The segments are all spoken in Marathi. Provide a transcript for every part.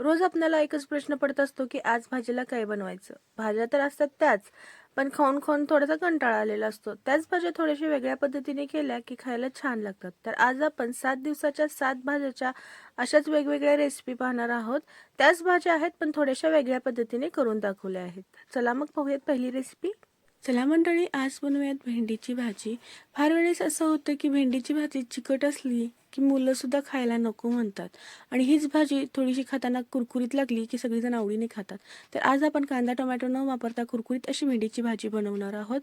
रोज आपल्याला एकच प्रश्न पडत असतो की आज भाजीला काय बनवायचं? भाज्या तर असतात त्याच पण खाऊन खाऊन थोडासा कंटाळा आलेला असतो. त्याच भाज्या थोड्याशा वेगळ्या पद्धतीने केल्या की खायला छान लागतात. तर आज आपण सात दिवसाच्या सात भाज्याच्या अशाच वेगवेगळ्या रेसिपी पाहणार आहोत. त्याच भाज्या आहेत पण थोड्याशा वेगळ्या पद्धतीने करून दाखवल्या आहेत. चला मग पाहूयात पहिली रेसिपी चला मंडळी आज बनवूयात भेंडीची भाजी. फार वेळेस असं होतं की भेंडीची भाजी चिकट असली की मुलंसुद्धा खायला नको म्हणतात. आणि हीच भाजी थोडीशी खाताना कुरकुरीत लागली की सगळीजण आवडीने खातात. तर आज आपण कांदा टोमॅटो न वापरता कुरकुरीत अशी भेंडीची भाजी बनवणार आहोत.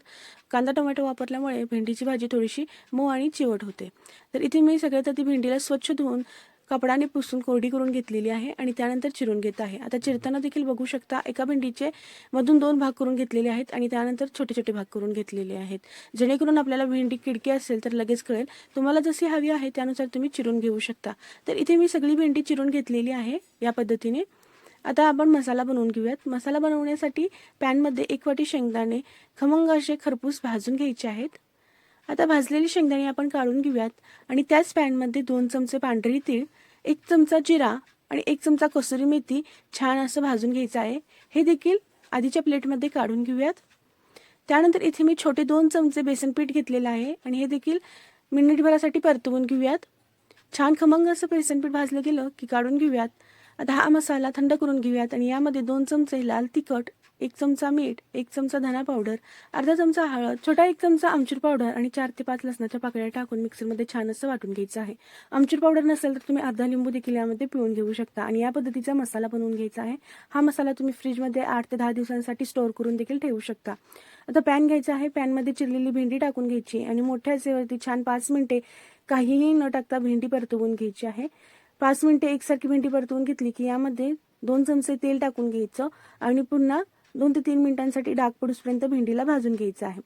कांदा टोमॅटो वापरल्यामुळे भेंडीची भाजी थोडीशी मऊ आणि चिवट होते. तर इथे मी सगळ्यात आधी भेंडीला स्वच्छ धुवून कपडाने पुसून कोरडी करून घेतलेली आहे आणि त्यानंतर चिरून घेत आहे. आता चिरताना देखील बघू शकता एका भेंडीचे मधून दोन भाग करून घेतलेले आहेत आणि त्यानंतर छोटे छोटे भाग करून घेतलेले आहेत. जेणेकरून आपल्याला भेंडी किडकी असेल तर लगेच कळेल. तुम्हाला जशी हवी आहे त्यानुसार तुम्ही चिरून घेऊ शकता. तर इथे मी सगळी भेंडी चिरून घेतलेली आहे या पद्धतीने. आता आपण मसाला बनवून घेऊयात. मसाला बनवण्यासाठी पॅनमध्ये एक वाटी शेंगदाणे खमंग असे खरपूस भाजून घ्यायचे आहेत. आता भाजलेली शेंगदाणे आपण काढून घेऊयात. आणि त्याच पॅनमध्ये दोन चमचे पांढरी तीळ एक चमचा जिरा आणि एक चमचा कसुरी मेथी छान असं भाजून घ्यायचं आहे. हे देखील आधीच्या प्लेटमध्ये काढून घेऊयात. त्यानंतर इथे मी छोटे दोन चमचे बेसन पीठ घेतलेलं आहे आणि हे देखील मिनिटभरासाठी परतवून घेऊयात. छान खमंग असं बेसन पीठ भाजलं गेलं की काढून घेऊयात. आता हा मसाला थंड करून घेऊयात आणि यामध्ये दोन चमचे लाल तिखट एक चमचा मीठ एक चमचा धना पावडर अर्धा चमचा हळद छोटा एक चमचा आमचूर पावडर आणि चार ते पाच लसणाच्या पाकळ्या टाकून मिक्सरमध्ये छान असं वाटून घ्यायचं आहे. आमचूर पावडर नसेल तर तुम्ही अर्धा लिंबू देखील यामध्ये पिळून घेऊ शकता आणि या पद्धतीचा मसाला बनवून घ्यायचा आहे. हा मसाला तुम्ही फ्रीजमध्ये आठ ते दहा दिवसांसाठी स्टोअर करून देखील ठेवू शकता. आता पॅन घ्यायचा आहे. पॅनमध्ये चिरलेली भेंडी टाकून घ्यायची आणि मोठ्या सेवरती छान पाच मिनिटे काहीही न टाकता भेंडी परतवून घ्यायची आहे. पाच मिनिटे एकसारखी भेंडी परतवून घेतली की यामध्ये दोन चमचे तेल टाकून घ्यायचं आणि पुन्हा दोन ते तीन मिनिटांसाठी डाग पडूसपर्यंत भेंडीला भाजून घ्यायचं आहे.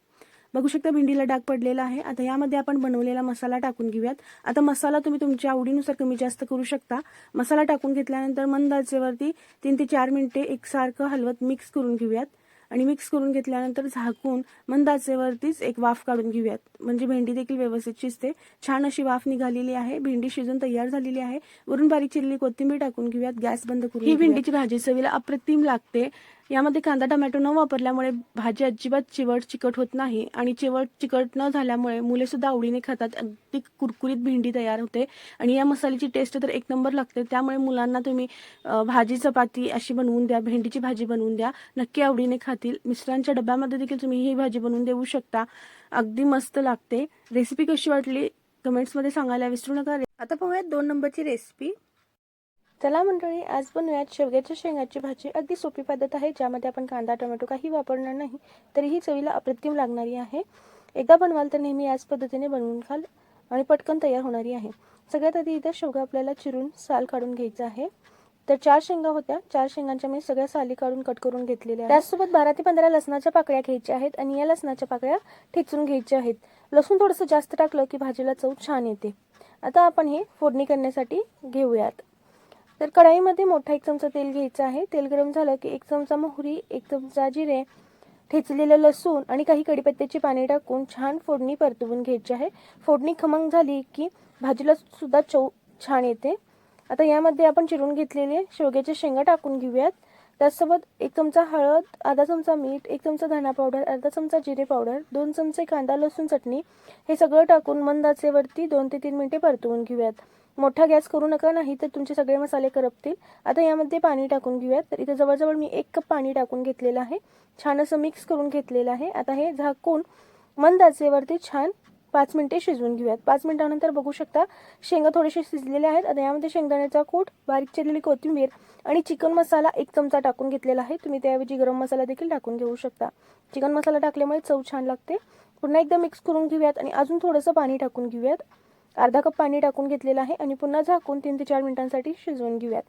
बघू शकता भेंडीला डाग पडलेला आहे. आता यामध्ये आपण बनवलेला मसाला टाकून घेऊयात. आता मसाला तुम्ही तुमच्या आवडीनुसार कमी जास्त करू शकता. मसाला टाकून घेतल्यानंतर मंद आचेवरती तीन ते चार मिनिटे एकसारखं हलवत मिक्स करून घेऊयात. आणि मिक्स करून घेतल्यानंतर झाकून मंद आचेवरतीच एक वाफ काढून घेऊयात. म्हणजे भेंडी देखील व्यवस्थित शिजते. छान अशी वाफ निघालेली आहे. भेंडी शिजून तयार झालेली आहे. वरून बारीक चिरलेली कोथिंबीर टाकून घेऊयात. गॅस बंद करून ही भेंडीची भाजी चवीला अप्रतिम लागते. यामध्ये कांदा टमॅटो न वापरल्यामुळे भाजी अजिबात चिवट चिकट होत नाही आणि चिवट चिकट न झाल्यामुळे मुले सुद्धा आवडीने खातात. अगदी कुरकुरीत भेंडी तयार होते आणि या मसाल्याची टेस्ट तर एक नंबर लागते. त्यामुळे मुलांना तुम्ही भाजी चपाती अशी बनवून द्या भेंडीची भाजी बनवून द्या. नक्की आवडीने खातील. मिस्टरांच्या डब्यामध्ये देखील तुम्ही ही भाजी बनवून देऊ शकता. अगदी मस्त लागते. रेसिपी कशी वाटली? कमेंट्समध्ये सांगायला विसरू नका. आता पाहूयात दोन नंबरची रेसिपी चला मंडळी आज बनवूयात शेवग्याच्या शेंगाची भाजी. अगदी सोपी पद्धत आहे ज्यामध्ये आपण कांदा टोमॅटो काही वापरणार नाही तरीही चवीला अप्रतिम लागणारी आहे. एकदा बनवाल तर नेहमी याच पद्धतीने बनवून खाल आणि पटकन तयार होणारी आहे. सगळ्यात आधी इथं शेवगा आपल्याला चिरून साल काढून घ्यायचा आहे. तर चार शेंगा होत्या. चार शेंगांच्या मी सगळ्या साली काढून कट करून घेतलेल्या त्यासोबत त्याचसोबत बारा ते पंधरा लसणाच्या पाकळ्या घ्यायच्या आहेत आणि या लसणाच्या पाकळ्या ठेचून घ्यायच्या आहेत. लसूण थोडंसं जास्त टाकलं की भाजीला चव छान येते. आता आपण हे फोडणी करण्यासाठी घेऊयात. तर कढाईमध्ये मोठा एक चमचा तेल घ्यायचं आहे. तेल गरम झालं की एक चमचा मोहरी एक चमचा जिरे ठेचलेलं लसूण आणि काही कडीपत्त्याची पाने टाकून छान फोडणी परतवून घ्यायची आहे. फोडणी खमंग झाली की भाजीला सुद्धा चव छान येते. आता यामध्ये आपण चिरून घेतलेले शेवग्याच्या शेंगा टाकून घेऊयात. त्याचसोबत एक चमचा हळद अर्धा चमचा मीठ एक चमचा धना पावडर अर्धा चमचा जिरे पावडर दोन चमचे कांदा लसूण चटणी हे सगळं टाकून मंदाचेवरती दोन ते तीन मिनिटे परतवून घेऊयात. मोठा गॅस करू नका नाही तर तुमचे सगळे मसाले करपतील. आता यामध्ये पाणी टाकून घेऊयात. तर इथे जवळजवळ मी एक कप पाणी टाकून घेतलेलं आहे. छान असं मिक्स करून घेतलेलं आहे. आता हे झाकून मंद आचेवरती छान पाच मिनिटे शिजवून घेऊयात. पाच मिनिटानंतर बघू शकता शेंगा थोडेसे शिजलेले आहेत. आता यामध्ये शेंगदाण्याचा कूट बारीक चिरलेली कोथिंबीर आणि चिकन मसाला एक चमचा टाकून घेतलेला आहे. तुम्ही त्याऐवजी गरम मसाला देखील टाकून घेऊ शकता. चिकन मसाला टाकल्यामुळे चव छान लागते. पुन्हा एकदा मिक्स करून घेऊयात आणि अजून थोडंसं पाणी टाकून घेऊयात. अर्धा कप पाणी टाकून घेतलेलं आहे आणि पुन्हा झाकून तीन ते चार मिनिटांसाठी शिजवून घेऊयात.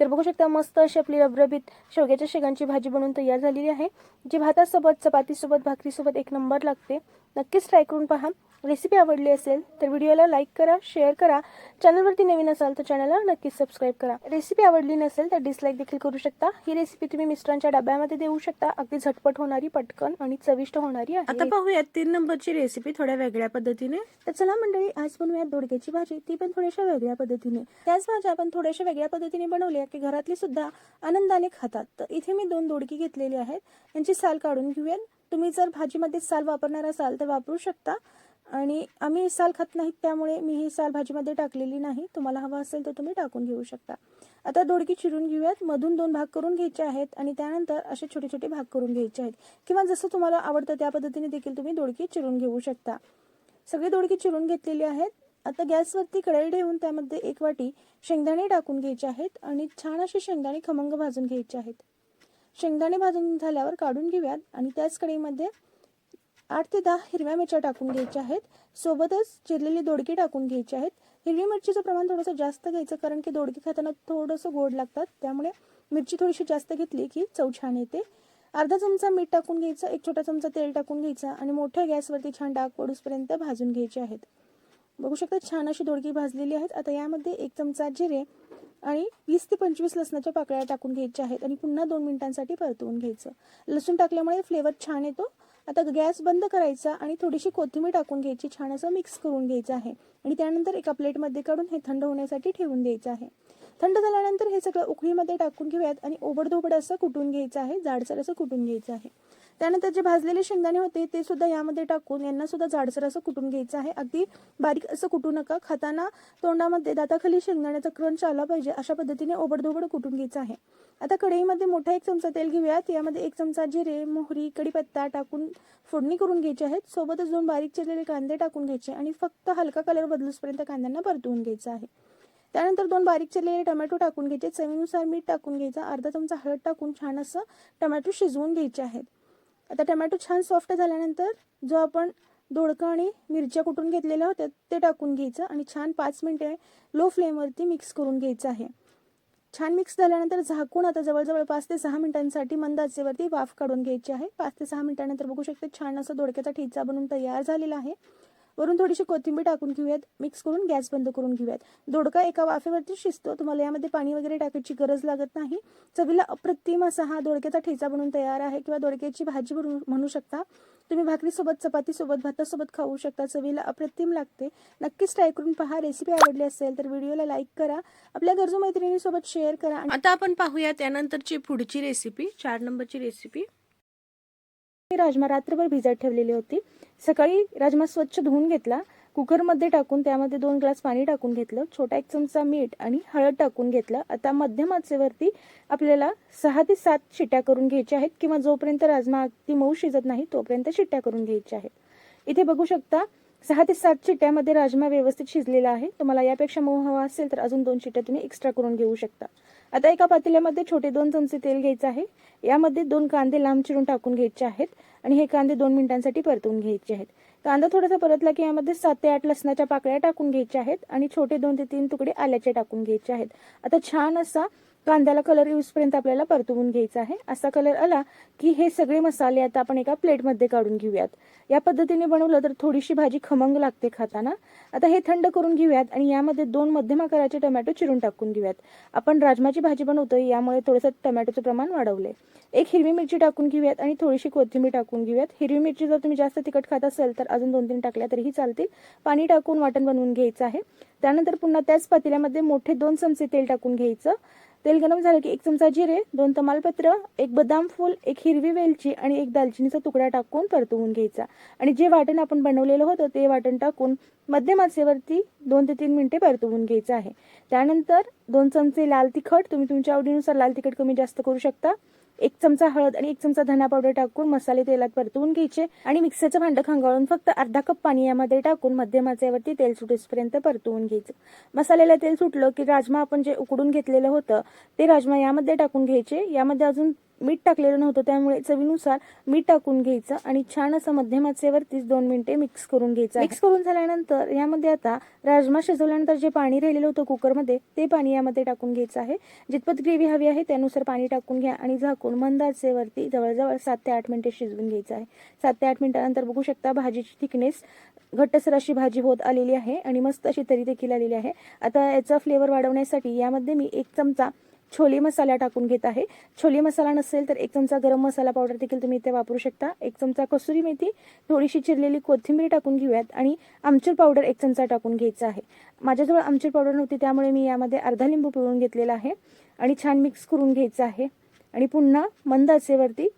तर बघू शकता मस्त अशी आपली रबरबीत शेवग्याच्या शेगांची भाजी बनवून तयार झालेली आहे जी भातासोबत चपातीसोबत भाकरीसोबत एक नंबर लागते. नक्कीच ट्राय करून पहा. रेसिपी आवडली असेल तर व्हिडिओला लाईक करा शेअर करा. चॅनलवरती नवीन असाल तर चॅनलला नक्कीच सबस्क्राईब करा. रेसिपी आवडली नसेल तर डिसलाईक देखील करू शकता. ही रेसिपी तुम्ही मिस्टरांच्या डब्यामध्ये देऊ शकता. अगदी झटपट होणारी पटकन आणि चविष्ट होणारी आहे. आता पाहूयात तीन नंबरची रेसिपी थोड्या वेगळ्या पद्धतीने. तर चला मंडळी आज बनवूयात दोडक्याची भाजी. ती पण थोड्याशा वेगळ्या पद्धतीने. त्याच भाज्या आपण थोड्याशा वेगळ्या पद्धतीने बनवल्या की घरातली सुद्धा आनंदाने खातात. तर इथे मी दोन दोडकी घेतलेली आहेत. यांची साल काढून घेऊयात. तुम्ही जर भाजीमध्ये साल वापरणार असाल तर वापरू शकता. आणि आम्ही साल खात नाहीत त्यामुळे मी ही साल भाजीमध्ये टाकलेली नाही. तुम्हाला हवं असेल तर तुम्ही टाकून घेऊ शकता. आता दोडकी चिरून घेऊयात. मधून दोन भाग करून घ्यायचे आहेत आणि त्यानंतर असे छोटे छोटे भाग करून घ्यायचे आहेत. किंवा जसं तुम्हाला आवडतं त्या पद्धतीने देखील तुम्ही दोडकी चिरून घेऊ शकता. सगळी दोडकी चिरून घेतलेली आहेत. आता गॅसवरती कढई ठेवून त्यामध्ये एक वाटी शेंगदाणे टाकून घ्यायचे आहेत आणि छान असे शेंगदाणे खमंग भाजून घ्यायचे आहेत. शेंगदाणे भाजून झाल्यावर काढून घेऊयात आणि त्याच कढईमध्ये आठ ते दहा हिरव्या मिरच्या टाकून घ्यायच्या आहेत. सोबतच चिरलेली दोडकी टाकून घ्यायची आहेत. हिरवी मिरचीचं प्रमाण थोडंसं जास्त घ्यायचं कारण की दोडकी खाताना थोडंसं गोड लागतात. त्यामुळे मिरची थोडीशी जास्त घेतली की चव छान येते. अर्धा चमचा मीठ टाकून घ्यायचं एक छोटा चमचा तेल टाकून घ्यायचा आणि मोठ्या गॅसवरती छान डाग पडूसपर्यंत भाजून घ्यायचे आहेत. बघू शकता छान अशी दोडकी भाजलेली आहेत. आता यामध्ये एक चमचा जिरे आणि वीस ते पंचवीस लसणाच्या पाकळ्या टाकून घ्यायच्या आहेत आणि पुन्हा दोन मिनिटांसाठी परतवून घ्यायचं. लसूण टाकल्यामुळे फ्लेवर छान येतो. आता गॅस बंद करायचा आणि थोडीशी कोथिंबीर टाकून घ्यायची छान असं मिक्स करून घ्यायचं आहे. आणि त्यानंतर एका प्लेटमध्ये काढून हे थंड होण्यासाठी ठेवून द्यायचं आहे. थंड झाल्यानंतर हे सगळं उकळीमध्ये टाकून घेऊयात आणि ओबडधोबड असं कुटून घ्यायचं आहे जाडसर असं कुटून घ्यायचं आहे. त्यानंतर जे भाजलेले शेंगदाणे होते ते सुद्धा यामध्ये टाकून यांना सुद्धा जाडसर असं कुटून घ्यायचं आहे. अगदी बारीक असं कुटू नका. खाताना तोंडामध्ये दाताखाली शेंगदाण्याचा क्रंच आला पाहिजे अशा पद्धतीने ओबडधोबड कुटून घ्यायचं आहे. आता कढईमध्ये मोठा एक चमचा तेल घेऊयात. यामध्ये एक चमचा जिरे मोहरी कढीपत्ता टाकून फोडणी करून घ्यायची आहेत. सोबतच दोन बारीक चिरलेले कांदे टाकून घ्यायचे आणि फक्त हलका कलर बदलूसपर्यंत कांद्यांना परतवून घ्यायचं आहे. त्यानंतर दोन बारीक चिरलेले टोमॅटो टाकून घ्यायचे. चवीनुसार मीठ टाकून घ्यायचं. अर्धा चमचा हळद टाकून छान असं टमॅटो शिजवून घ्यायचे आहेत. आता टमॅटो छान सॉफ्ट झाल्यानंतर जो आपण दोडकं आणि मिरच्या कुटून घेतलेल्या होत्या ते टाकून घ्यायचं आणि छान पाच मिनिटे लो फ्लेमवरती मिक्स करून घ्यायचं आहे. छान मिक्स झाल्यानंतर झाकून आता जवळजवळ पाच ते सहा मिनिटांसाठी मंद आचेवरती वाफ काढून घ्यायची आहे. पाच ते सहा मिनिटानंतर बघू शकते छान असं दोडक्याचा ठेचा बनून तयार झालेला आहे. वरून थोडीशी कोथिंबीर टाकून घेऊयात. मिक्स करून गॅस बंद करून घेऊयात. दोडका एका वाफेवरती शिजतो. तुम्हाला यामध्ये पाणी वगैरे टाकायची गरज लागत नाही. चवीला अप्रतिम असा हा दोडक्याचा ठेचा बनून तयार आहे किंवा दोडक्याची भाजी बनवू म्हणू शकता. तुम्ही भाकरीसोबत चपातीसोबत भातासोबत खाऊ शकता. चवीला अप्रतिम लागते. नक्कीच ट्राय करून पहा. रेसिपी आवडली असेल तर व्हिडिओला लाईक करा. आपल्या गरजू मैत्रिणीसोबत शेअर करा. आणि आता आपण पाहूया त्यानंतरची पुढची रेसिपी चार नंबरची रेसिपी राजमा रात्रभर भिजत ठेवलेली होती. सकाळी राजमा स्वच्छ धुवून घेतला. कुकरमध्ये टाकून त्यामध्ये दोन ग्लास पाणी टाकून घेतलं. छोटा एक चमचा मीठ आणि हळद टाकून घेतलं. आता मध्यम आचेवरती आपल्याला सहा ते सात शिट्ट्या करून घ्यायच्या आहेत किंवा जोपर्यंत राजमा अगदी मऊ शिजत नाही तोपर्यंत शिट्ट्या करून घ्यायच्या आहेत. इथे बघू शकता सहा ते सात चिट्ट्यामध्ये राजमा व्यवस्थित शिजलेला आहे. तुम्हाला यापेक्षा मऊ हवा असेल तर अजून दोन चिट्ट्या तुम्ही एक्स्ट्रा करून घेऊ शकता. आता एका पातेल्यामध्ये छोटे दोन चमचे तेल घ्यायचं आहे. यामध्ये दोन कांदे लांब चिरून टाकून घ्यायचे आहेत आणि हे कांदे दोन मिनिटांसाठी परतून घ्यायचे आहेत. कांदा थोडासा परतला की यामध्ये सात ते आठ लसणाच्या पाकळ्या टाकून घ्यायच्या आहेत आणि छोटे दोन ते तीन तुकडे आल्याचे टाकून घ्यायचे आहेत. आता छान असा कांद्याला कलर येऊसपर्यंत आपल्याला परतवून घ्यायचा आहे. असा कलर आला की हे सगळे मसाले आता आपण एका प्लेटमध्ये काढून घेऊयात. या पद्धतीने बनवलं तर थोडीशी भाजी खमंग लागते खाताना. आता हे थंड करून घेऊयात आणि यामध्ये दोन मध्यम आकाराचे टोमॅटो चिरून टाकून घेऊयात. आपण राजमाची भाजी बनवतोय यामुळे थोडंसं टमॅटोचं प्रमाण वाढवले एक हिरवी मिरची टाकून घेऊयात आणि थोडीशी कोथिंबीर टाकून घेऊयात. हिरवी मिरची जर तुम्ही जास्त तिखट खात असेल तर अजून दोन तीन टाकल्या तरीही चालतील. पाणी टाकून वाटण बनवून घ्यायचं आहे. त्यानंतर पुन्हा त्याच पातेल्यामध्ये मोठे दोन चमचे तेल टाकून घ्यायचं. तेल गरम झालं की एक चमचा जिरे दोन तमालपत्र एक बदाम फूल एक हिरवी वेलची आणि एक दालचिनीचा तुकडा टाकून परतवून घ्यायचा. आणि जे वाटण आपण बनवलेलं होतं ते वाटण टाकून मध्यम आचेवरती दोन ते तीन मिनिटे परतवून घ्यायचं आहे. त्यानंतर दोन चमचे लाल तिखट तुम्ही तुमच्या आवडीनुसार लाल तिखट कमी जास्त करू शकता. एक चमचा हळद आणि एक चमचा धना पावडर टाकून मसाले तेलात परतवून घ्यायचे आणि मिक्सरचं भांडं खांगाळून फक्त अर्धा कप पाणी यामध्ये टाकून मध्यम आचेवरती तेल सुटेपर्यंत परतवून घ्यायचं. मसाल्याला तेल सुटलं की राजमा आपण जे उकडून घेतलेलं होतं ते राजमा यामध्ये टाकून घ्यायचे. यामध्ये अजून मीठ टाकलेलं नव्हतं त्यामुळे चवीनुसार मीठ टाकून घ्यायचं आणि छान असं मध्यमाचेवरतीच दोन मिनिटे मिक्स करून घ्यायचं. मिक्स करून झाल्यानंतर यामध्ये आता राजमा शिजवल्यानंतर जे पाणी राहिलेलं होतं कुकरमध्ये ते पाणी यामध्ये टाकून घ्यायचं आहे. जितपत ग्रेव्ही हवी आहे त्यानुसार पाणी टाकून घ्या आणि झाकून मंदाचेवरती जवळजवळ सात ते आठ मिनिटे शिजवून घ्यायचं आहे. सात ते आठ मिनिटानंतर बघू शकता भाजीची थिकनेस घट्टसर अशी भाजी होत आलेली आहे आणि मस्त अशी तरी देखील आलेली आहे. आता याचा फ्लेवर वाढवण्यासाठी यामध्ये मी एक चमचा छोले मसाला टाकून घेत आहे. छोले मसाला नसेल तर एक चमचा गरम मसाला पावडर देखील तुम्ही इथे वापरू शकता. एक चमचा कसुरी मेथी थोडीशी चिरलेली कोथिंबीर टाकून घेऊयात आणि आमचूर पावडर एक चमचा टाकून घ्यायचा आहे. माझ्याजवळ आमचूर पावडर नव्हती त्यामुळे मी यामध्ये अर्धा लिंबू पिळून घेतलेला आहे आणि छान मिक्स करून घ्यायचं आहे. आणि पुन्हा मंद असेवरती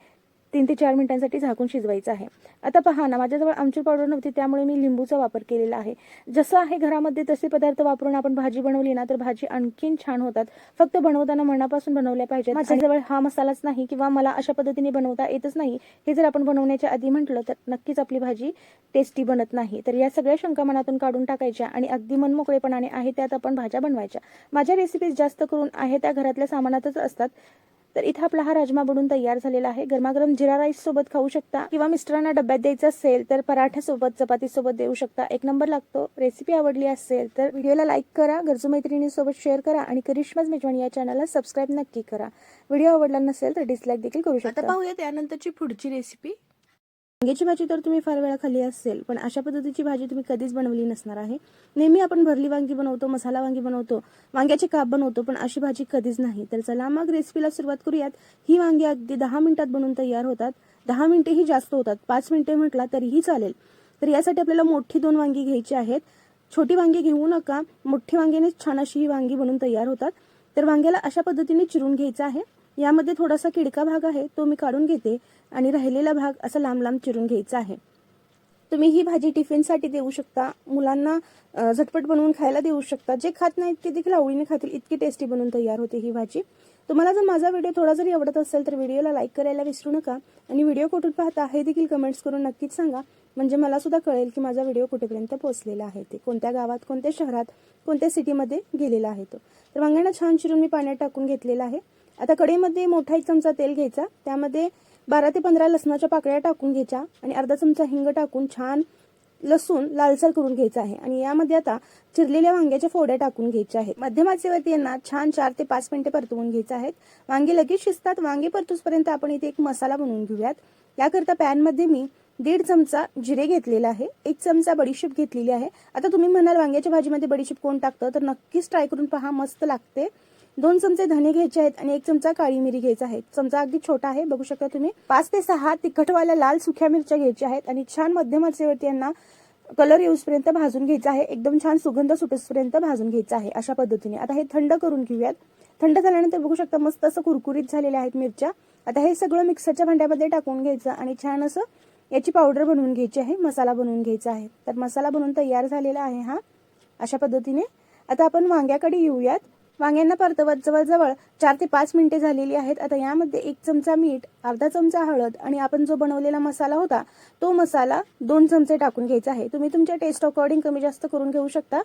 तीन ते चार मिनिटांसाठी झाकून शिजवायचं आहे. आता पहा ना माझ्याजवळ आमचूर पावडर नव्हती त्यामुळे मी लिंबूचा वापर केलेला आहे. जसं आहे घरामध्ये तसे पदार्थ वापरून आपण भाजी बनवली ना तर भाजी आणखीन छान होतात. फक्त बनवताना मनापासून बनवल्या पाहिजेत. माझ्याजवळ हा मसालाच नाही किंवा मला अशा पद्धतीने बनवता येतच नाही. हे जर आपण बनवण्याच्या आधी म्हटलं तर नक्कीच आपली भाजी टेस्टी बनत नाही. तर या सगळ्या शंका मनातून काढून टाकायच्या आणि अगदी मनमोकळेपणाने आहे त्यात आपण भाज्या बनवायच्या. माझ्या रेसिपीज जास्त करून आहे त्या घरातल्या सामानातच असतात. तर इथं आपला हा राजमा बनून तयार झालेला आहे. गरमागरम जिरा राईस सोबत खाऊ शकता किंवा मिस्टरांना डब्यात द्यायचा असेल तर पराठ्यासोबत चपातीसोबत देऊ शकता. एक नंबर लागतो. रेसिपी आवडली असेल तर व्हिडिओला लाईक करा गरजू मैत्रिणीसोबत शेअर करा आणि करिश्माज मेजवानी या चॅनलला सबस्क्राईब नक्की करा. व्हिडिओ आवडला नसेल तर डिसलाईक देखील करू शकता. पाहूया त्यानंतरची पुढची रेसिपी वांग्याची भाजी तर तुम्ही फार वेळा खाल्ली असेल पण अशा पद्धतीची भाजी तुम्ही कधीच बनवली नसणार आहे. नेहमी आपण भरली वांगी बनवतो मसाला वांगी बनवतो वांग्याचे काप बनवतो पण अशी भाजी कधीच नाही. तर चला मग रेसिपीला सुरुवात करूयात. ही वांगी अगदी दहा मिनिटात बनवून तयार होतात. दहा मिनिटेही जास्त होतात. पाच मिनिटे म्हटला तरीही चालेल. तर यासाठी आपल्याला मोठी दोन वांगी घ्यायची आहेत. छोटी वांगी घेऊ नका. मोठी वांग्यानेच छान अशी ही वांगी बनून तयार होतात. तर वांग्याला अशा पद्धतीने चिरून घ्यायचं आहे. यामध्ये थोडासा किडका भाग आहे तो मी काढून घेते आणि राहिलेला भाग असा लांब लांब चिरून घ्यायचा आहे. तुम्ही ही भाजी टिफिनसाठी देऊ शकता मुलांना झटपट बनवून खायला देऊ शकता. जे खात नाहीत ते देखील आवडीने खातील. इतकी टेस्टी बनवून तयार होते ही भाजी. तुम्हाला जर माझा व्हिडिओ थोडा जरी आवडत असेल तर व्हिडिओला लाईक करायला विसरू नका आणि व्हिडिओ कुठून पाहता हे देखील कमेंट्स करून नक्कीच सांगा. म्हणजे मला सुद्धा कळेल की माझा व्हिडिओ कुठेपर्यंत पोहोचलेला आहे ते. कोणत्या गावात कोणत्या शहरात कोणत्या सिटीमध्ये गेलेला आहे तो. तर वांग्यांना छान चिरून मी पाण्यात टाकून घेतलेला आहे. आता कढईमध्ये मोठा एक चमचा तेल घ्यायचा. त्यामध्ये बारा ते पंधरा लसणाच्या पाकळ्या टाकून घ्यायच्या आणि अर्धा चमचा हिंग टाकून छान लसूण लालसर करून घ्यायचा आहे. आणि यामध्ये आता चिरलेल्या वांग्याच्या फोड्या टाकून घ्यायच्या आहेत. मध्यमाचेवरती यांना छान चार ते पाच मिनिटे परतवून घ्यायचे आहेत. वांगे लगेच शिजतात. वांगे परतूसपर्यंत आपण इथे एक मसाला बनवून घेऊयात. याकरता पॅनमध्ये मी दीड चमचा जिरे घेतलेला आहे. एक चमचा बडीशेप घेतलेली आहे. आता तुम्ही म्हणाल वांग्याच्या भाजीमध्ये बडीशेप कोण टाकतं? तर नक्कीच ट्राय करून पहा. मस्त लागते. दोन चमचे धने घ्यायचे आहेत आणि एक चमचा काळी मिरी घ्यायचा आहे. चमचा अगदी छोटा आहे. बघू शकता तुम्ही. पाच ते सहा तिखटवाल्या लाल सुक्या मिरच्या घ्यायच्या आहेत आणि छान मध्यम आचेवरती यांना कलर येऊसपर्यंत भाजून घ्यायचा आहे. एकदम छान सुगंध सुटेसपर्यंत भाजून घ्यायचा आहे अशा पद्धतीने. आता हे थंड करून घेऊयात. थंड झाल्यानंतर बघू शकता मस्त असं कुरकुरीत झालेल्या आहेत मिरच्या. आता हे सगळं मिक्सरच्या भांड्यामध्ये टाकून घ्यायचं आणि छान असं याची पावडर बनवून घ्यायची आहे. मसाला बनवून घ्यायचा आहे. तर मसाला बनवून तयार झालेला आहे हा. अशा पद्धतीने. आता आपण वांग्याकडे येऊयात. वांग्यांना परतवत जवळजवळ चार ते पाच मिनिटे झालेली आहेत. आता यामध्ये एक चमचा मीठ अर्धा चमचा हळद आणि आपण जो बनवलेला मसाला होता तो मसाला दोन चमचे टाकून घ्यायचा आहे. तुम्ही तुमच्या टेस्ट अकॉर्डिंग कमी जास्त करून घेऊ शकता.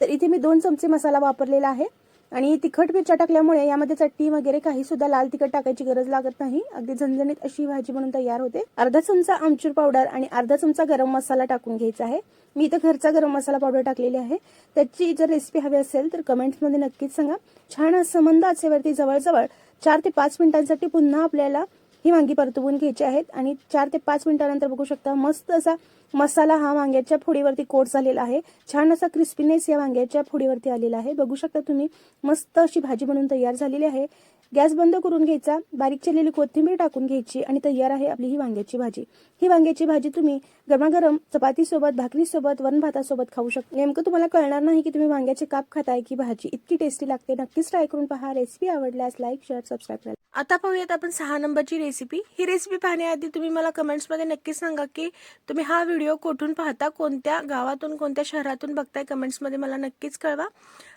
तर इथे मी दोन चमचे मसाला वापरलेला आहे. आणि तिखट मिरच्या टाकल्यामुळे यामध्ये चटणी वगैरे काही सुद्धा लाल तिखट टाकायची गरज लागत नाही. अगदी झणझणीत अशी भाजी म्हणून तयार होते. अर्धा चमचा आमचूर पावडर आणि अर्धा चमचा गरम मसाला टाकून घ्यायचा आहे. मी इथं घरचा गरम मसाला पावडर टाकलेली आहे. त्याची जर रेसिपी हवी असेल तर कमेंट्समध्ये नक्कीच सांगा. छान असं मंद आचेवरती जवळजवळ चार ते पाच मिनिटांसाठी पुन्हा आपल्याला ही वांगी परतवून घ्यायची आहेत आणि चार ते पाच मिनिटानंतर बघू शकता मस्त असा मसाला हा वांग्याच्या फोडीवरती कोट झालेला आहे. छान असा क्रिस्पीनेस या वांग्याच्या फोडीवरती आलेला आहे. बघू शकता तुम्ही मस्त अशी भाजी बनवून तयार झालेली आहे. गॅस बंद करून घ्यायचा बारीक चिरलेली कोथिंबीर टाकून घ्यायची आणि तयार आहे आपली ही वांग्याची भाजी. ही वांग्याची भाजी तुम्ही गरमागरम चपातीसोबत भाकरीसोबत वरण भातासोबत खाऊ शकता. नेमकं तुम्हाला कळणार नाही की तुम्ही वांग्याचे काप खाताय की भाजी इतकी टेस्टी लागते. नक्कीच ट्राय करून पहा. रेसिपी आवडल्यास लाईक शेअर सबस्क्राईब करा आता पाहूयात आपण सहा नंबरची रेसिपी ही रेसिपी पाहण्याआधी तुम्ही मला कमेंट्समध्ये नक्की सांगा की तुम्ही हा व्हिडिओ कुठून पाहता? कोणत्या गावातून कोणत्या शहरातून बघताय? कमेंट्समध्ये मला नक्कीच कळवा.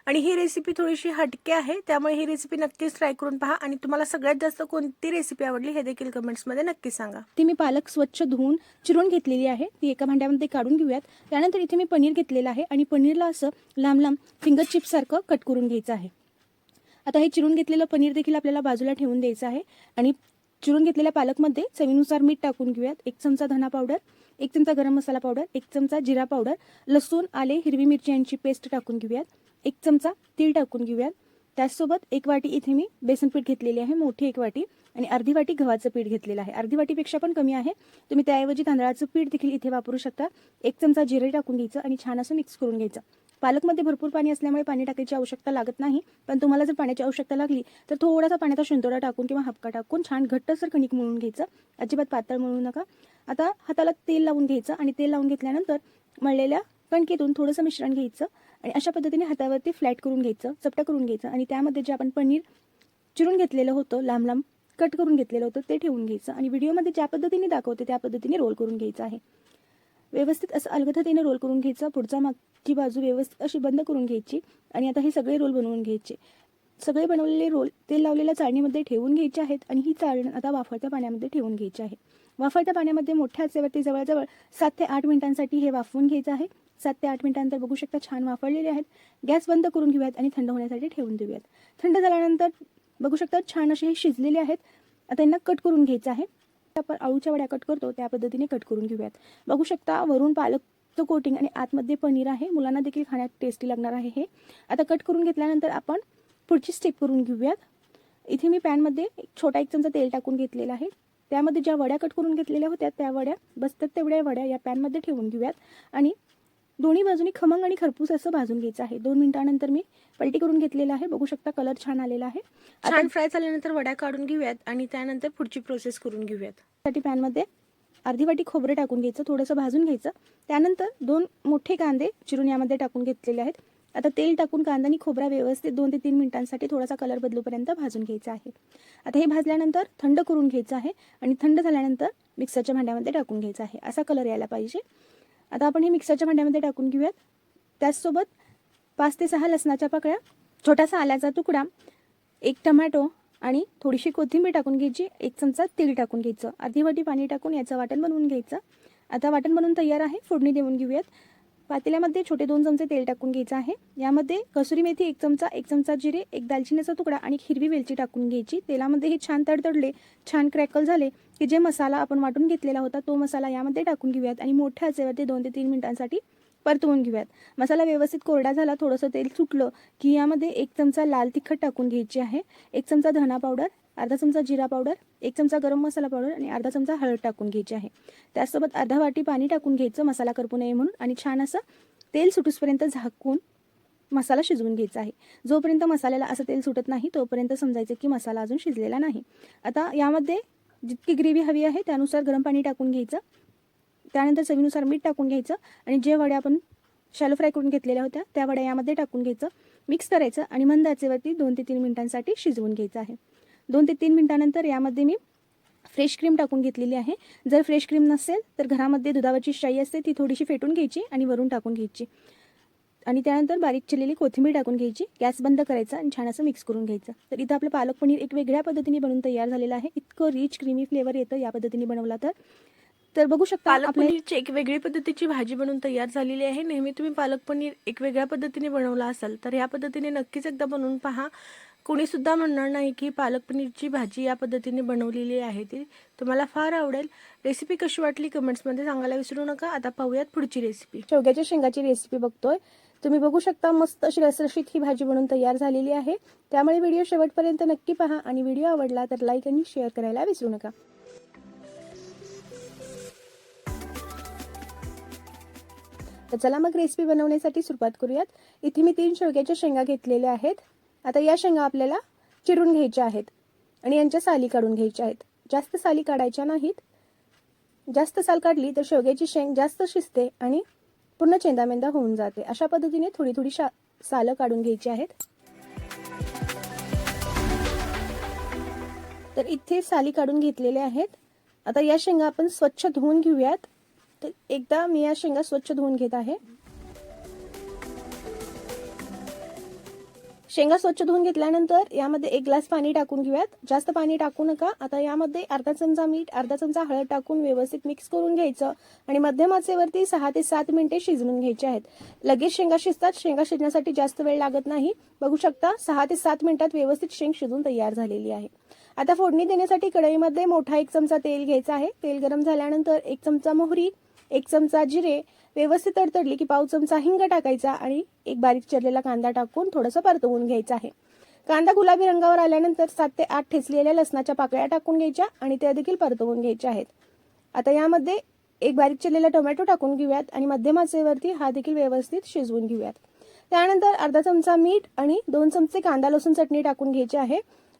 आणि ही रेसिपी थोडीशी हटके आहे त्यामुळे ही रेसिपी नक्कीच ट्राय करून पहा आणि तुम्हाला सगळ्यात जास्त कोणती रेसिपी आवडली हे देखील कमेंट्समध्ये नक्की सांगा. ती मी पालक स्वच्छ धुवून चिरून घेतलेली आहे. ती एका भांड्यामध्ये काढून घेऊयात. त्यानंतर इथे मी पनीर घेतलेलं आहे आणि पनीरला असं लांब लांब फिंगर चिप्ससारखं कट करून घ्यायचं आहे. आता हे चिरून घेतलेलं पनीर देखील आपल्याला बाजूला ठेवून द्यायचं आहे आणि चिरून घेतलेल्या पालकमध्ये चवीनुसार मीठ टाकून घेऊयात. एक चमचा धना पावडर एक चमचा गरम मसाला पावडर एक चमचा जिरा पावडर लसूण आले हिरवी मिरची यांची पेस्ट टाकून घेऊयात. एक चमचा तीळ टाकून घेऊयात. त्याचसोबत एक वाटी इथे मी बेसन पीठ घेतलेली आहे मोठी एक वाटी आणि अर्धी वाटी गव्हाचं पीठ घेतलेलं आहे. अर्धी वाटीपेक्षा पण कमी आहे. तुम्ही त्याऐवजी तांदळाचं पीठ देखील इथे वापरू शकता. एक चमचा जिरे टाकून घ्यायचं आणि छान असं मिक्स करून घ्यायचं. पालकमध्ये भरपूर पाणी असल्यामुळे पाणी टाकायची आवश्यकता लागत नाही पण तुम्हाला जर पाण्याची आवश्यकता लागली तर थोडासा पाण्याचा शिंतोडा टाकून किंवा हपका टाकून छान घट्टसर कणिक मळून घ्यायचं. अजिबात पातळ मळू नका. आता हाताला तेल लावून घ्यायचं आणि तेल लावून घेतल्यानंतर मळलेल्या कणकेतून थोडंसं मिश्रण घ्यायचं आणि अशा पद्धतीने हातावरती फ्लॅट करून घ्यायचं चपटं करून घ्यायचं आणि त्यामध्ये जे आपण पनीर चिरून घेतलेलं होतं लांब लांब कट करून घेतलेलं होतं ते ठेवून घ्यायचं आणि व्हिडिओमध्ये ज्या पद्धतीने दाखवते त्या पद्धतीने रोल करून घ्यायचं आहे. व्यवस्थित असं अलगथतेने रोल करून घ्यायचं पुढचा मागची बाजू व्यवस्थित अशी बंद करून घ्यायची आणि आता हे सगळे रोल बनवून घ्यायचे. सगळे बनवलेले रोल तेल लावलेल्या चाळणीमध्ये ठेवून घ्यायचे आहेत आणि ही चाळण आता वाफळत्या पाण्यामध्ये ठेवून घ्यायची आहे. वाफळत्या पाण्यामध्ये मोठ्या आचेवरती जवळजवळ सात ते आठ मिनिटांसाठी हे वाफवून घ्यायचं आहे. सात ते आठ मिनिटानंतर बघू शकता छान वाफळलेले आहेत. गॅस बंद करून घेऊयात आणि थंड होण्यासाठी ठेवून देऊयात. थंड झाल्यानंतर बघू शकता छान असे हे शिजलेले आहेत. आता यांना कट करून घ्यायचं आहे. आपण आळूच्या वड्या कट करतो त्या पद्धतीने कट करून घेऊयात. बघू शकता वरून पालकचं कोटिंग आणि आतमध्ये पनीर आहे. मुलांना देखील खाण्यात टेस्टी लागणार आहे हे. आता कट करून घेतल्यानंतर आपण पुढची स्टेप करून घेऊयात. इथे मी पॅनमध्ये एक छोटा एक चमचा तेल टाकून घेतलेला आहे. त्यामध्ये ज्या वड्या कट करून घेतलेल्या होत्या त्या वड्या बसतात तेवढ्या वड्या या पॅनमध्ये ठेवून घेऊयात. आणि दोन्ही बाजूनी खमंग आणि खरपूस असं भाजून घ्यायचं आहे. दोन मिनिटानंतर मी पलटी करून घेतलेला आहे. बघू शकता कलर छान आलेला आहे. छान फ्राय झाल्यानंतर वड्या काढून घेऊयात आणि त्यानंतर पुढची प्रोसेस करून घेऊयात. साठी पॅनमध्ये अर्धी वाटी खोबरं टाकून घ्यायचं थोडंसं भाजून घ्यायचं. त्यानंतर दोन मोठे कांदे चिरून यामध्ये टाकून घेतलेले आहेत. आता तेल टाकून कांदा आणि खोबरा व्यवस्थित दोन ते तीन मिनिटांसाठी थोडासा कलर बदलूपर्यंत भाजून घ्यायचा आहे. आता हे भाजल्यानंतर थंड करून घ्यायचं आहे आणि थंड झाल्यानंतर मिक्सरच्या भांड्यामध्ये टाकून घ्यायचं आहे. असा कलर यायला पाहिजे. आता आपण हे मिक्सरच्या भांड्यामध्ये टाकून घेऊयात. त्याचसोबत पाच ते सहा लसणाच्या पाकळ्या छोटासा आल्याचा तुकडा एक टमॅटो आणि थोडीशी कोथिंबीर टाकून घ्यायची एक चमचा तेल टाकून घ्यायचं अर्धी वाटी पाणी टाकून याचं वाटण बनवून घ्यायचं. आता वाटण बनवून तयार आहे फोडणी देऊन घेऊयात. पातेल्यामध्ये छोटे दोन चमचे तेल टाकून घ्यायचं आहे. यामध्ये कसुरी मेथी एक चमचा एक चमचा जिरे एक दालचिनीचा तुकडा आणि हिरवी वेलची टाकून घ्यायची. तेलामध्ये हे छान तडतडले छान क्रॅकल झाले की जे मसाला आपण वाटून घेतलेला होता तो मसाला यामध्ये टाकून घेऊयात आणि मोठ्या आचेवरती दोन ते तीन मिनिटांसाठी परतवून घेऊयात. मसाला व्यवस्थित कोरडा झाला थोडंसं तेल सुटलं की यामध्ये एक चमचा लाल तिखट टाकून घ्यायची आहे. एक चमचा धना पावडर अर्धा चमचा जिरा पावडर एक चमचा गरम मसाला पावडर आणि अर्धा चमचा हळद टाकून घ्यायची आहे. त्याचसोबत अर्धा वाटी पाणी टाकून घ्यायचं मसाला करपू नये म्हणून आणि छान असं तेल सुटूसपर्यंत झाकून मसाला शिजवून घ्यायचा आहे. जोपर्यंत मसाल्याला असं तेल सुटत नाही तोपर्यंत समजायचं की मसाला अजून शिजलेला नाही. आता यामध्ये जितकी ग्रेव्ही हवी आहे त्यानुसार गरम पाणी टाकून घ्यायचं. त्यानंतर चवीनुसार मीठ टाकून घ्यायचं आणि जे वड्या आपण शॅलो फ्राय करून घेतलेल्या होत्या त्या वड्या यामध्ये टाकून घ्यायचं. मिक्स करायचं आणि मंद आचेवरती दोन ते तीन मिनिटांसाठी शिजवून घ्यायचं आहे. दोन ते तीन मिनिटानंतर यामध्ये मी फ्रेश क्रीम टाकून घेतलेली आहे. जर फ्रेश क्रीम नसेल तर घरामध्ये दुधावरची शाई असते ती थोडीशी फेटून घ्यायची आणि वरून टाकून घ्यायची. आणि त्यानंतर बारीक चिरलेली कोथिंबीर टाकून घ्यायची. गॅस बंद करायचा आणि छान असं मिक्स करून घ्यायचं. तर इथं आपलं पालक पनीर एक वेगळ्या पद्धतीने बनवून तयार झालेलं आहे. इतकं रिच क्रीमी फ्लेवर येतं या पद्धतीने बनवला तर. तर बघू शकता पालक पनीरची एक वेगळी पद्धतीची भाजी बनवून तयार झालेली आहे. नेहमी तुम्ही पालक पनीर एक वेगळ्या पद्धतीने बनवला असाल तर या पद्धतीने नक्कीच एकदा बनवून पहा. कोणी सुद्धा म्हणणार नाही की पालक पनीरची भाजी या पद्धतीने बनवलेली आहे ती. तुम्हाला फार आवडेल. रेसिपी कशी वाटली कमेंट्समध्ये सांगायला विसरू नका. आता पाहूयात पुढची रेसिपी शेवग्याच्या शेंगाची रेसिपी बघतोय. तुम्ही बघू शकता मस्त अशी रसरशीत ही भाजी बनवून तयार झालेली आहे. त्यामुळे व्हिडिओ शेवटपर्यंत नक्की पहा आणि व्हिडिओ आवडला तर लाईक आणि शेअर करायला विसरू नका. तर चला मग रेसिपी बनवण्यासाठी सुरुवात करूयात. इथे मी तीन शेवग्याच्या शेंगा घेतलेल्या आहेत. आता या शेंगा आपल्याला चिरून घ्यायच्या आहेत आणि यांच्या साली काढून घ्यायच्या आहेत. जास्त साली काढायच्या नाहीत. जास्त साल काढली तर शेवग्याची शेंग जास्त शिजते आणि पूर्ण चेंदामेंदा होऊन जाते. अशा पद्धतीने थोडी थोडी शा सालं काढून घ्यायची आहेत. तर इथे साली काढून घेतलेल्या आहेत. आता या शेंगा आपण स्वच्छ धुवून घेऊयात. तर एकदा मी या शेंगा स्वच्छ धुवून घेत आहे. शेंगा स्वच्छ धुवून घेतल्यानंतर यामध्ये एक ग्लास पाणी टाकून घेऊयात. जास्त पाणी टाकू नका. आता यामध्ये अर्धा चमचा मीठ अर्धा चमचा हळद टाकून व्यवस्थित मिक्स करून घ्यायचं आणि मध्यम आचेवरती सहा ते सात मिनिटे शिजवून घ्यायचे आहेत. लगेच शेंगा शिजतात. शेंगा शिजण्यासाठी जास्त वेळ लागत नाही. बघू शकता सहा ते सात मिनिटात व्यवस्थित शेंग शिजून तयार झालेली आहे. आता फोडणी देण्यासाठी कढईमध्ये मोठा एक चमचा तेल घ्यायचा आहे. तेल गरम झाल्यानंतर एक चमचा मोहरी एक चमचा जिरे व्यवस्थित तडतडली की पाव चमचा हिंग टाकायचा आणि एक बारीक चिरलेला कांदा टाकून थोडंसं परतवून घ्यायचा आहे. कांदा गुलाबी रंगावर आल्यानंतर सात ते आठ ठेचलेल्या लसणाच्या पाकळ्या टाकून घ्यायच्या आणि त्या देखील परतवून घ्यायच्या आहेत. आता यामध्ये एक बारीक चिरलेला टोमॅटो टाकून घेऊयात आणि मध्यमाचेवरती हा देखील व्यवस्थित शिजवून घेऊयात. त्यानंतर अर्धा चमचा मीठ आणि दोन चमचे कांदा लसूण चटणी टाकून घ्यायची आहे.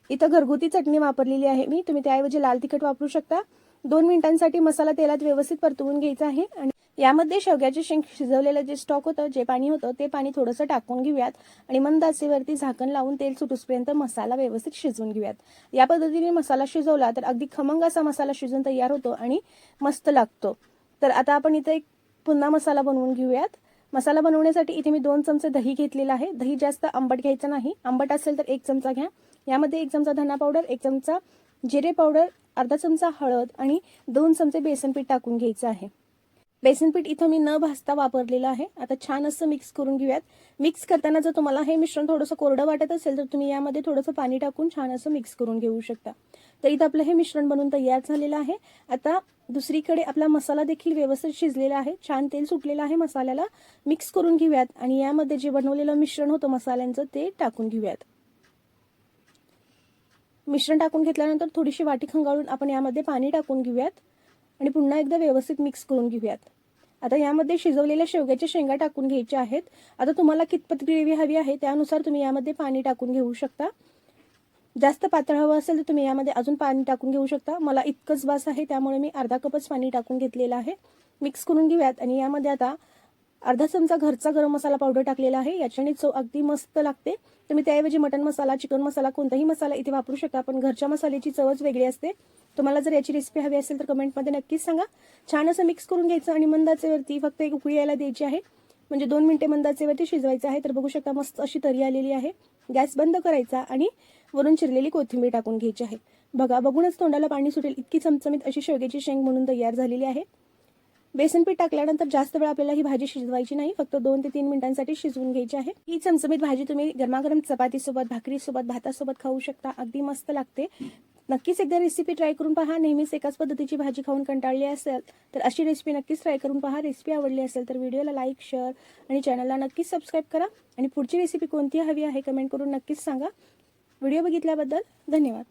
इथं घरगुती चटणी वापरलेली आहे मी. तुम्ही त्याऐवजी लाल तिखट वापरू शकता. दोन मिनिटांसाठी मसाला तेलात व्यवस्थित परतवून घ्यायचा आहे आणि यामध्ये शेवग्याचे शेंग शिजवलेलं जे स्टॉक होतं जे पाणी होतं ते पाणी थोडंसं टाकून घेऊयात आणि मंद आचेवरती झाकण लावून तेल सुटूसपर्यंत मसाला व्यवस्थित शिजवून घेऊयात. या पद्धतीने मसाला शिजवला तर अगदी खमंग असा मसाला शिजून तयार होतो आणि मस्त लागतो. तर आता आपण इथे एक पुन्हा मसाला बनवून घेऊयात. मसाला बनवण्यासाठी इथे मी दोन चमचे दही घेतलेलं आहे. दही जास्त आंबट घ्यायचं नाही. आंबट असेल तर एक चमचा घ्या. यामध्ये एक चमचा धना पावडर एक चमचा जिरे पावडर अर्धा चमचा हळद आणि दोन चमचे बेसन पीठ टाकून घ्यायचं आहे. बेसन पीठ इथं मी न भाजता वापरलेलं आहे. आता छान असं मिक्स करून घेऊयात. मिक्स करताना जर तुम्हाला हे मिश्रण थोडंसं कोरडं वाटत असेल तर तुम्ही यामध्ये थोडंसं पाणी टाकून छान असं मिक्स करून घेऊ शकता. तर इथं आपलं हे मिश्रण बनवून तयार झालेलं आहे. आता दुसरीकडे आपला मसाला देखील व्यवस्थित शिजलेला आहे. छान तेल सुटलेलं आहे मसाल्याला. मिक्स करून घेऊयात आणि यामध्ये जे बनवलेलं मिश्रण होतं मसाल्यांचं ते टाकून घेऊयात. मिश्रण टाकून घेतल्यानंतर थोडीशी वाटी खंगाळून आपण यामध्ये पाणी टाकून घेऊयात आणि पुन्हा एकदा व्यवस्थित मिक्स करून घेऊयात. आता यामध्ये शिजवलेल्या शेवग्याच्या शेंगा टाकून घ्यायच्या आहेत. आता तुम्हाला कितपत ग्रेव्ही हवी आहे त्यानुसार तुम्ही यामध्ये पाणी टाकून घेऊ शकता. जास्त पातळ हवं असेल तर तुम्ही यामध्ये अजून पाणी टाकून घेऊ शकता. मला इतकंच बास आहे त्यामुळे मी अर्धा कपच पाणी टाकून घेतलेलं आहे. मिक्स करून घेऊयात आणि यामध्ये आता अर्धा चमचा घरचा गरम मसाला पावडर टाकलेला आहे. याच्याने चव अगदी मस्त लागते. तुम्ही त्याऐवजी मटन मसाला चिकन मसाला कोणताही मसाला इथे वापरू शकता. पण घरच्या मसाल्याची चवच वेगळी असते. तुम्हाला जर याची रेसिपी हवी असेल तर कमेंटमध्ये नक्कीच सांगा. छान असं मिक्स करून घ्यायचं आणि मंदाचेवरती फक्त एक उकळी यायला द्यायची आहे. म्हणजे दोन मिनिटे मंदाचेवरती शिजवायचं आहे. तर बघू शकता मस्त अशी तरी आलेली आहे. गॅस बंद करायचा आणि वरून चिरलेली कोथिंबीर टाकून घ्यायची आहे. बघा बघूनच तोंडाला पाणी सुटेल. इतकी चमचमीत अशी शेवग्याची शेंग म्हणून तयार झालेली आहे. बेसन पीठ टाकल्यानंतर जास्त वेळ आपल्याला ही भाजी शिजवायची नाही. फक्त दोन ते तीन मिनिटांसाठी शिजवून घ्यायची आहे. ही चमचमीत भाजी तुम्ही गरमागरम चपातीसोबत भाकरीसोबत भातासोबत खाऊ शकता. अगदी मस्त लागते. नक्कीच एकदा रेसिपी ट्राय करून पहा. नेहमीच एकाच पद्धतीची भाजी खाऊन कंटाळली असेल तर अशी रेसिपी नक्कीच ट्राय करून पहा. रेसिपी आवडली असेल तर व्हिडिओला लाईक शेअर आणि चॅनलला नक्कीच सबस्क्राईब करा. आणि पुढची रेसिपी कोणती हवी आहे कमेंट करून नक्कीच सांगा. व्हिडिओ बघितल्याबद्दल धन्यवाद.